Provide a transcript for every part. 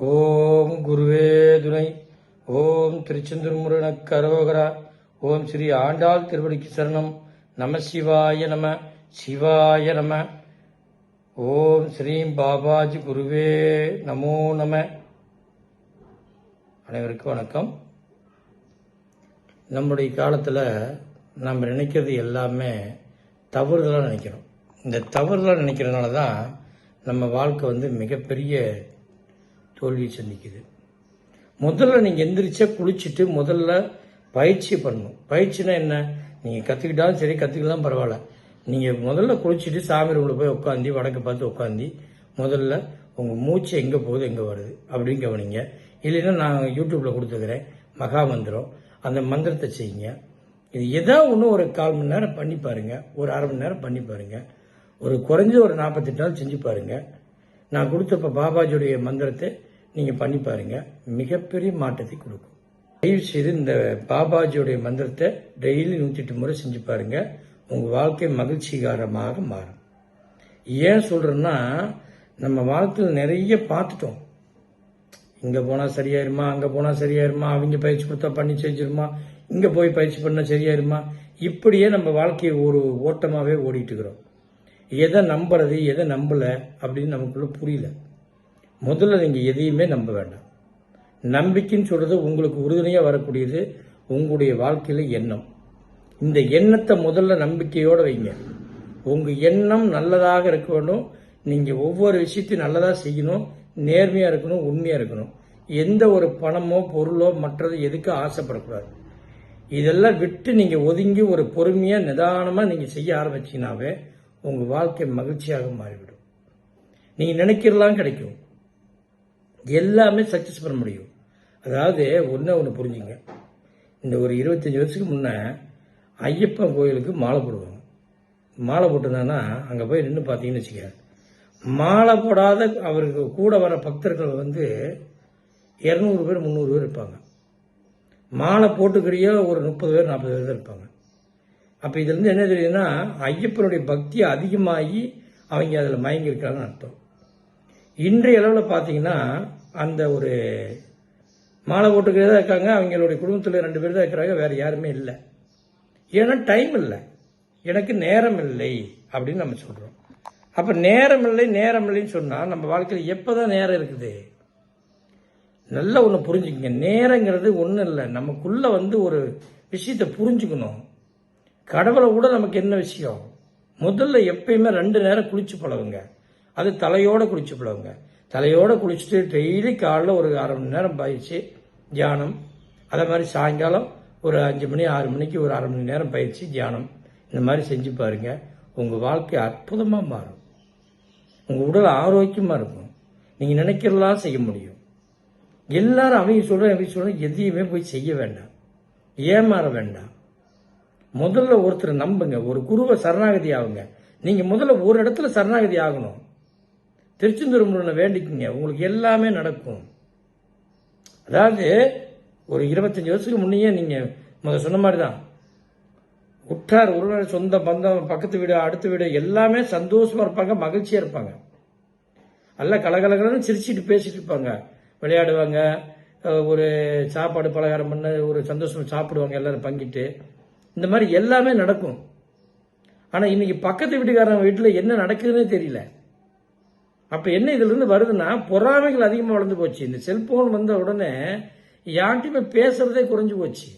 ஓம் குருவே துணை. ஓம் திருச்செந்தூர் முருகனுக்கு கரோகரா. ஓம் ஸ்ரீ ஆண்டாள் திருவடிக்கு சரணம். நம சிவாய நம சிவாய நம. ஓம் ஸ்ரீம் பாபாஜி குருவே நமோ நம. அனைவருக்கும் வணக்கம். நம்முடைய காலத்தில் நம்ம நினைக்கிறது எல்லாமே தவறுதலாக நினைக்கிறோம். இந்த தவறுதலாக நினைக்கிறதுனால தான் நம்ம வாழ்க்கை வந்து மிகப்பெரிய தோல்வியை சந்திக்குது. முதல்ல நீங்கள் எந்திரிச்சா குளிச்சுட்டு முதல்ல பயிற்சி பண்ணணும். பயிற்சினா என்ன? நீங்கள் கற்றுக்கிட்டாலும் சரி கற்றுக்கலாம் பரவாயில்ல. நீங்கள் முதல்ல குளிச்சுட்டு சாமி ரூமில் போய் உட்காந்து வடக்கு பார்த்து உட்காந்து முதல்ல உங்கள் மூச்சு எங்கே போகுது எங்கே வருது அப்படின்னு கவனிங்க. இல்லைன்னா நான் யூடியூப்பில் கொடுத்துக்கிறேன் மகா மந்திரம். அந்த மந்திரத்தை செய்யுங்க. இது எதா ஒன்று ஒரு கால் மணி நேரம் பண்ணி பாருங்கள் ஒரு அரை மணி நேரம் பண்ணி பாருங்கள் ஒரு குறைஞ்ச ஒரு நாற்பத்தெட்டு நாள் செஞ்சு பாருங்கள் நான் கொடுத்தப்ப பாபாஜியுடைய மந்திரத்தை நீங்கள் பண்ணி பாருங்கள் மிகப்பெரிய மாற்றத்தை கொடுக்கும். தயவு செய்து இந்த பாபாஜியோடைய மந்திரத்தை டெய்லி நூற்றி எட்டு முறை செஞ்சு பாருங்கள் உங்கள் வாழ்க்கை மகிழ்ச்சிகரமாக மாறும். ஏன் சொல்கிறேன்னா நம்ம வாழ்க்கையில் நிறைய பார்த்துட்டோம். இங்கே போனால் சரியாயிருமா அங்கே போனால் சரியாயிருமா அவங்க பயிற்சி கொடுத்தா பண்ணி செஞ்சிருமா இங்கே போய் பயிற்சி பண்ணால் சரியாயிருமா? இப்படியே நம்ம வாழ்க்கையை ஒரு ஓட்டமாகவே ஓடிட்டு இருக்கிறோம். எதை நம்புறது எதை நம்பலை அப்படின்னு நமக்குள்ள புரியல. முதல்ல நீங்கள் எதையுமே நம்ப வேண்டாம். நம்பிக்கைன்னு சொல்கிறது உங்களுக்கு உறுதுணையாக வரக்கூடியது உங்களுடைய வாழ்க்கையில் எண்ணம். இந்த எண்ணத்தை முதல்ல நம்பிக்கையோடு வைங்க. உங்கள் எண்ணம் நல்லதாக இருக்க வேண்டும். நீங்கள் ஒவ்வொரு விஷயத்தையும் நல்லதாக செய்யணும். நேர்மையாக இருக்கணும் உண்மையாக இருக்கணும். எந்த ஒரு பணமோ பொருளோ மற்றது எதுக்கும் ஆசைப்படக்கூடாது. இதெல்லாம் விட்டு நீங்கள் ஒதுங்கி ஒரு பொறுமையாக நிதானமாக நீங்கள் செய்ய ஆரம்பிச்சிங்கனாவே உங்கள் வாழ்க்கை மகிழ்ச்சியாக மாறிவிடும். நீங்கள் நினைக்கிறலாம் கிடைக்கும். எல்லாமே சக்ஸஸ் பண்ண முடியும். அதாவது ஒன்று ஒன்று புரிஞ்சுங்க. இந்த ஒரு இருபத்தஞ்சி வருஷத்துக்கு முன்ன ஐயப்பன் கோயிலுக்கு மாலை போடுவாங்க. மாலை போட்டிருந்தாங்கன்னா அங்கே போய் நின்று பார்த்தீங்கன்னு வச்சுக்க மாலை போடாத அவருக்கு கூட வர பக்தர்கள் வந்து இரநூறு பேர் முந்நூறு பேர் இருப்பாங்க. மாலை போட்டுக்கிறியோ ஒரு முப்பது பேர் நாற்பது பேர் தான் இருப்பாங்க. அப்போ இதுலேருந்து என்ன தெரியுதுன்னா ஐயப்பனுடைய பக்தி அதிகமாகி அவங்க அதில் மயங்கியிருக்காங்கன்னு அர்த்தம். இன்றைய அளவில் பார்த்தீங்கன்னா அந்த ஒரு மாலை போட்டுக்கிறதா இருக்காங்க. அவங்களுடைய குடும்பத்தில் ரெண்டு பேர் தான் இருக்கிறாங்க. வேறு யாருமே இல்லை. ஏன்னா டைம் இல்லை. எனக்கு நேரம் இல்லை அப்படின்னு நம்ம சொல்கிறோம் அப்போ நேரம் இல்லை நேரம் இல்லைன்னு சொன்னால் நம்ம வாழ்க்கையில் எப்போ தான் நேரம் இருக்குது? நல்லா ஒன்று புரிஞ்சுக்கங்க. நேரங்கிறது ஒன்றும் இல்லை. நமக்குள்ளே வந்து ஒரு விஷயத்தை புரிஞ்சுக்கணும். கடவுளை கூட நமக்கு என்ன விஷயம்? முதல்ல எப்பயுமே ரெண்டு நேரம் குளிச்சு பழகுங்க. அது தலையோடு குளிச்சு பழகுங்க. தலையோடு குளிச்சுட்டு டெய்லி காலைல ஒரு அரை மணி நேரம் பயிற்சி தியானம். அதே மாதிரி சாயங்காலம் ஒரு அஞ்சு மணி ஆறு மணிக்கு ஒரு அரை மணி நேரம் பயிற்சி தியானம். இந்த மாதிரி செஞ்சு பாருங்க. உங்கள் வாழ்க்கை அற்புதமாக மாறும். உங்கள் உடல் ஆரோக்கியமாக இருக்கும். நீங்கள் நினைக்கிறதெல்லாம் செய்ய முடியும். எல்லாரும் அவங்க சொல்கிறேன் அவங்க சொல்கிறேன் எதையுமே போய் செய்ய வேண்டாம். ஏமாற வேண்டாம். முதல்ல ஒருத்தர் நம்புங்க. ஒரு குருவை சரணாகதி ஆகுங்க. நீங்கள் முதல்ல ஒரு இடத்துல சரணாகதி ஆகணும். திருச்செந்தூர் முருகனை வேண்டிக்குங்க. உங்களுக்கு எல்லாமே நடக்கும். அதாவது ஒரு இருபத்தஞ்சு வருஷத்துக்கு முன்னையே நீங்கள் முதல் சொன்ன மாதிரி தான் உற்றார் உறவினர் சொந்த பந்தம் பக்கத்து வீடு அடுத்த வீடு எல்லாமே சந்தோஷமாக இருப்பாங்க மகிழ்ச்சியாக இருப்பாங்க. எல்லாம் கலகலகலன்னு சிரிச்சிட்டு பேசிட்டு இருப்பாங்க. விளையாடுவாங்க ஒரு சாப்பாடு பலகாரம் பண்ண ஒரு சந்தோஷம் சாப்பிடுவாங்க எல்லாரும் பங்கிட்டு. இந்த மாதிரி எல்லாமே நடக்கும். ஆனால் இன்னைக்கு பக்கத்து வீட்டுக்காரன் வீட்டில் என்ன நடக்குதுன்னே தெரியல. அப்ப என்ன இதுல இருந்து வருதுன்னா பொறாமைகள் அதிகமா வளர்ந்து போச்சு. இந்த செல்போன் வந்த உடனே யார்கிட்டயுமே பேசுறதே குறைஞ்சு போச்சு.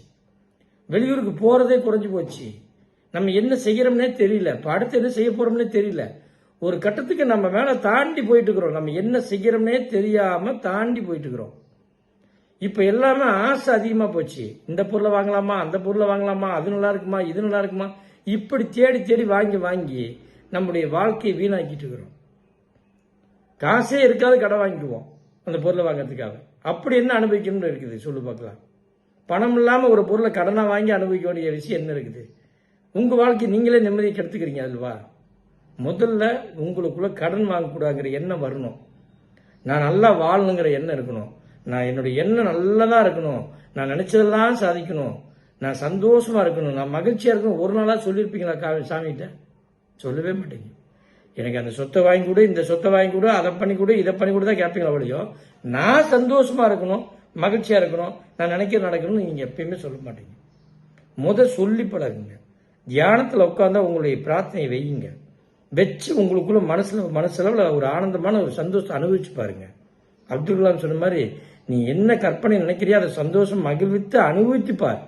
வெளியூருக்கு போறதே குறைஞ்சு போச்சு. நம்ம என்ன செய்யறோம்னே தெரியல. இப்ப அடுத்து என்ன செய்ய போறோம்னே தெரியல. ஒரு கட்டத்துக்கு நம்ம மேல தாண்டி போயிட்டு இருக்கிறோம் நம்ம என்ன செய்யறோம்னே தெரியாம தாண்டி போயிட்டு இருக்கிறோம் இப்ப எல்லாமே ஆசை அதிகமா போச்சு. இந்த பொருளை வாங்கலாமா? அந்த பொருளை வாங்கலாமா? அது நல்லா இருக்குமா? இது நல்லா இருக்குமா? இப்படி தேடி தேடி வாங்கி வாங்கி நம்முடைய வாழ்க்கையை வீணாக்கிட்டு இருக்கிறோம். காசே இருக்காது கடை வாங்கிக்குவோம். அந்த பொருளை வாங்குறதுக்காக. அப்படி என்ன அனுபவிக்கணும்னு இருக்குது? சொல்லு பார்க்கலாம். பணம் இல்லாமல் ஒரு பொருளை கடனாக வாங்கி அனுபவிக்க வேண்டிய விஷயம் என்ன இருக்குது? உங்கள் வாழ்க்கை நீங்களே நிம்மதியை கெடுத்துக்கிறீங்க அதுவா முதல்ல உங்களுக்குள்ள கடன் வாங்கக்கூடாதுங்கிற எண்ணம் வரணும். நான் நல்லா வாழணுங்கிற எண்ணம் இருக்கணும். நான் என்னுடைய எண்ணம் நல்லதாக இருக்கணும். நான் நினைச்சதெல்லாம் சாதிக்கணும். நான் சந்தோஷமாக இருக்கணும். நான் மகிழ்ச்சியாக இருக்கணும். ஒரு நாளாக சொல்லியிருப்பீங்களா கா- சாமிகிட்ட? சொல்லவே மாட்டேங்க. எனக்கு அந்த சொத்தை வாங்கி கொடு இந்த சொத்தை வாங்கி கொடு அதை பண்ணி கொடு இதை பண்ணி கொடு தான் கேட்பீங்களா ஒழியோ நான் சந்தோஷமா இருக்கணும் மகிழ்ச்சியா இருக்கணும் நான் நினைக்கிற நடக்கணும்னு நீங்க எப்பயுமே சொல்ல மாட்டீங்க. முத சொல்லி பழகுங்க. தியானத்துல உட்காந்தா உங்களுடைய பிரார்த்தனை வையுங்க. வச்சு உங்களுக்குள்ள மனசுல மனசளவுல ஒரு ஆனந்தமான ஒரு சந்தோஷத்தை அனுபவிச்சு பாருங்க. அப்துல் கலாம் சொன்ன மாதிரி நீ என்ன கற்பனை நினைக்கிறியோ அதை சந்தோஷம் மகிழ்வித்து அனுபவித்து பார்.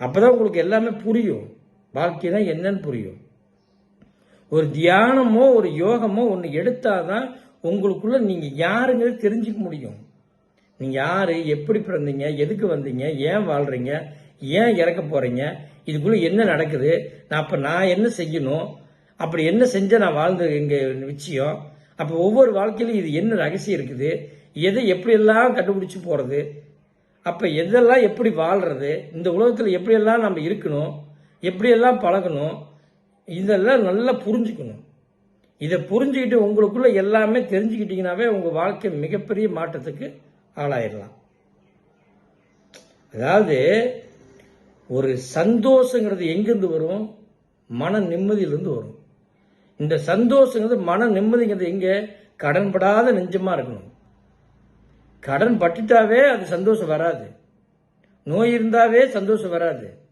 அப்பதான் உங்களுக்கு எல்லாமே புரியும். வாழ்க்கைனா என்னன்னு புரியும். ஒரு தியானமோ ஒரு யோகமோ ஒன்று எடுத்தாதான் உங்களுக்குள்ள நீங்க யாருங்கிறது தெரிஞ்சுக்க முடியும். நீங்க யாரு எப்படி பிறந்தீங்க எதுக்கு வந்தீங்க ஏன் வாழ்றீங்க ஏன் இறக்க போறீங்க இதுக்குள்ள என்ன நடக்குது நான் அப்ப நான் என்ன செய்யணும் அப்படி என்ன செஞ்ச நான் வாழ்ந்த எங்க நிச்சயம் அப்ப ஒவ்வொரு வாழ்க்கையிலும் இது என்ன ரகசியம் இருக்குது எதை எப்படியெல்லாம் கண்டுபிடிச்சு போறது அப்ப எதெல்லாம் எப்படி வாழ்றது இந்த உலகத்துல எப்படியெல்லாம் நம்ம இருக்கணும் எப்படியெல்லாம் பழகணும் இதெல்லாம் நல்லா புரிஞ்சுக்கணும். இதை புரிஞ்சுக்கிட்டு உங்களுக்குள்ள எல்லாமே தெரிஞ்சுக்கிட்டீங்கன்னாவே உங்கள் வாழ்க்கை மிகப்பெரிய மாற்றத்துக்கு ஆளாயிடலாம் அதாவது ஒரு சந்தோஷங்கிறது எங்கேருந்து வரும்? மன நிம்மதியிலிருந்து வரும். இந்த சந்தோஷங்கிறது மன நிம்மதிங்கிறது எங்கே? கடன்படாத நெஞ்சமாக இருக்கணும். கடன் பட்டுட்டாவே அது சந்தோஷம் வராது. நோய் இருந்தாவே சந்தோஷம் வராது.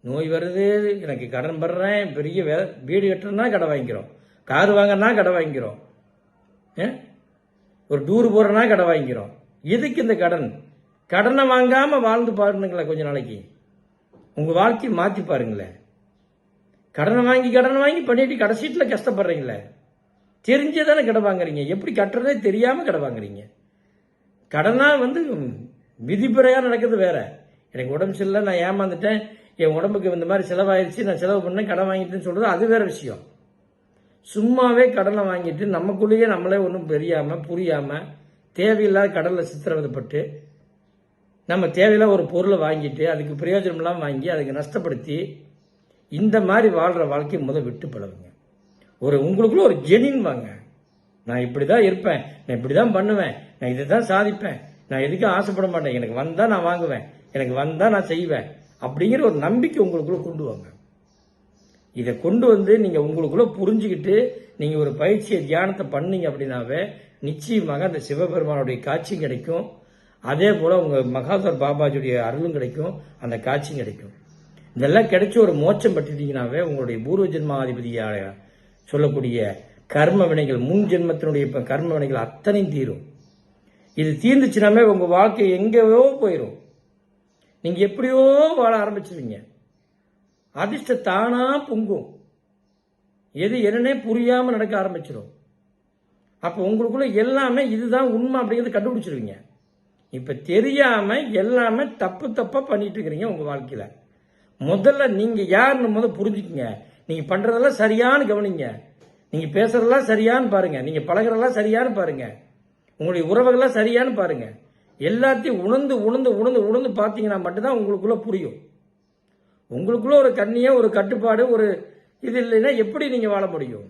நோய் வருது எனக்கு கடன் படுறேன் பெரிய வே வீடு கட்டுறேன்னா கடை வாங்கிக்கிறோம். கார் வாங்கினா கடை வாங்கிக்கிறோம். ஒரு டூர் போகிறனா கடை வாங்கிக்கிறோம். எதுக்கு இந்த கடன்? கடனை வாங்காமல் வாழ்ந்து பாருங்களேன் கொஞ்ச நாளைக்கு. உங்கள் வாழ்க்கையை மாற்றி பாருங்களேன். கடனை வாங்கி கடனை வாங்கி பண்ணிட்டு கடைசீட்டில் கஷ்டப்படுறீங்களே. தெரிஞ்சே தானே கடை வாங்குறீங்க. எப்படி கட்டுறதே தெரியாமல் கடை வாங்குறீங்க. கடனாக வந்து விதிப்புறையா நடக்கிறது வேற. எனக்கு உடம்பு சரியில்லை நான் ஏமாந்துட்டேன். என் உடம்புக்கு இந்த மாதிரி செலவாயிருச்சு நான் செலவு பண்ணேன் கடன் வாங்கிட்டேன்னு சொல்றது அது வேற விஷயம். சும்மாவே கடனை வாங்கிட்டு நமக்குள்ளேயே நம்மளே ஒன்றும் தெரியாம புரியாம தேவையில்லாத கடலில் சித்திரவதைப்பட்டு நம்ம தேவையில்லாத ஒரு பொருளை வாங்கிட்டு அதுக்கு பிரயோஜனம்லாம் வாங்கி அதுக்கு நஷ்டப்படுத்தி இந்த மாதிரி வாழ்கிற வாழ்க்கையை முதல் விட்டு பழகுங்க. ஒரு உங்களுக்குள்ள ஒரு ஜெனின் வாங்க. நான் இப்படி தான் இருப்பேன் நான் இப்படி தான் பண்ணுவேன் நான் இதை தான் சாதிப்பேன் நான் எதுக்கும் ஆசைப்பட மாட்டேன். எனக்கு வந்தால் நான் வாங்குவேன் எனக்கு வந்தால் நான் செய்வேன். அப்படிங்கிற ஒரு நம்பிக்கை உங்களுக்குள்ள கொண்டு வாங்க. இதை கொண்டு வந்து நீங்கள் உங்களுக்குள்ள புரிஞ்சுக்கிட்டு நீங்கள் ஒரு பயிற்சியை தியானத்தை பண்ணீங்க அப்படின்னாவே நிச்சயமாக அந்த சிவபெருமானுடைய காட்சியும் கிடைக்கும். அதே போல் உங்கள் மகாதர் பாபாஜியுடைய அருளும் கிடைக்கும். அந்த காட்சியும் கிடைக்கும். இதெல்லாம் கிடைச்ச ஒரு மோட்சம் பட்டுட்டீங்கன்னாவே உங்களுடைய பூர்வ ஜென்மாதிபதியாக சொல்லக்கூடிய கர்ம வினைகள் முன் ஜென்மத்தினுடைய இப்போ கர்ம வினைகள் அத்தனையும் தீரும். இது தீர்ந்துச்சுனாமே உங்கள் வாழ்க்கை எங்கேயோ போயிடும் நீங்க எப்படியோ வாழ ஆரம்பிச்சிருவீங்க. அதிர்ஷ்ட தானா பொங்கும். எது என்னன்னே புரியாம நடக்க ஆரம்பிச்சிடும் அப்போ உங்களுக்குள்ள எல்லாமே இதுதான் உண்மை அப்படிங்கிறது கண்டுபிடிச்சிருவீங்க. இப்போ தெரியாம எல்லாமே தப்பு தப்பா பண்ணிட்டு இருக்கிறீங்க உங்க வாழ்க்கையில. முதல்ல நீங்க யாருன்னு முதல்ல புரிஞ்சுக்குங்க. நீங்க பண்றதெல்லாம் சரியான்னு கவனிங்க. நீங்க பேசுறதெல்லாம் சரியான்னு பாருங்க. நீங்க பழகுறதெல்லாம் சரியான்னு பாருங்க. உங்களுடைய உறவுகள்லாம் சரியான்னு பாருங்க. எல்லாத்தையும் உணர்ந்து உணர்ந்து உணர்ந்து உணர்ந்து பார்த்தீங்கன்னா மட்டும்தான் உங்களுக்குள்ள புரியும். உங்களுக்குள்ள ஒரு கண்ணியம் ஒரு கட்டுப்பாடு ஒரு இது இல்லைன்னா எப்படி நீங்கள் வாழ முடியும்?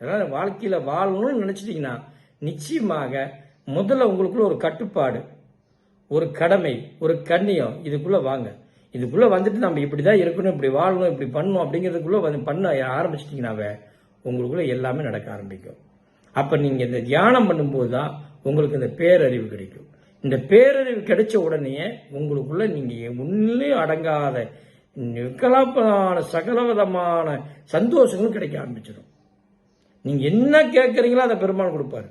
அதனால் வாழ்க்கையில் வாழணும்னு நினச்சிட்டிங்கன்னா நிச்சயமாக முதல்ல உங்களுக்குள்ள ஒரு கட்டுப்பாடு ஒரு கடமை ஒரு கண்ணியம் இதுக்குள்ளே வாங்க. இதுக்குள்ளே வந்துட்டு நம்ம இப்படி தான் இருக்கணும் இப்படி வாழணும் இப்படி பண்ணணும் அப்படிங்கிறதுக்குள்ளே வந்து பண்ண ஆரம்பிச்சிட்டிங்கனாவே உங்களுக்குள்ளே எல்லாமே நடக்க ஆரம்பிக்கும். அப்போ நீங்கள் இந்த தியானம் பண்ணும்போது தான் உங்களுக்கு இந்த பேரறிவு கிடைக்கும். இந்த பேரறிவு கிடைச்ச உடனே உங்களுக்குள்ள நீங்க உண்மையிலே அடங்காத நிக்கலாப்பான சகலவிதமான சந்தோஷங்களும் கிடைக்க ஆரம்பிச்சிடும். நீங்க என்ன கேட்குறீங்களோ அதை பெருமாள் கொடுப்பாரு.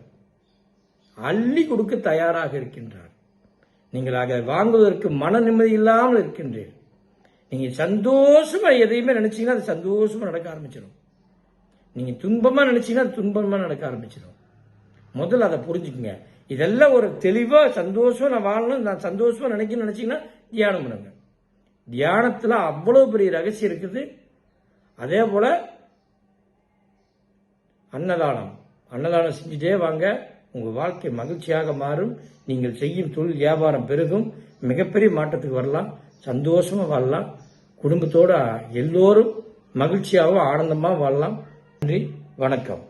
அள்ளி கொடுக்க தயாராக இருக்கின்றார். நீங்கள் அதை வாங்குவதற்கு மன நிம்மதி இல்லாமல் இருக்கின்றீர்கள் நீங்கள் சந்தோஷமா எதையுமே நினைச்சீங்கன்னா அது சந்தோஷமா நடக்க ஆரம்பிச்சிடும். நீங்க துன்பமா நினைச்சீங்கன்னா அது துன்பமா நடக்க ஆரம்பிச்சிடும். முதல்ல அதை புரிஞ்சுக்குங்க. இதெல்லாம் ஒரு தெளிவாக சந்தோஷமாக நான் வாழணும் நான் சந்தோஷமாக நினைக்கணும்னு நினச்சிங்கன்னா தியானம் பண்ணுங்க. தியானத்தில் அவ்வளோ பெரிய ரகசியம் இருக்குது. அதே போல் அன்னதானம். அன்னதானம் செஞ்சுட்டே வாங்க. உங்கள் வாழ்க்கை மகிழ்ச்சியாக மாறும். நீங்கள் செய்யும் தொழில் வியாபாரம் பெருகும். மிகப்பெரிய மாற்றத்துக்கு வரலாம். சந்தோஷமாக வாழலாம். குடும்பத்தோட எல்லோரும் மகிழ்ச்சியாகவும் ஆனந்தமாக வாழலாம். நன்றி. வணக்கம்.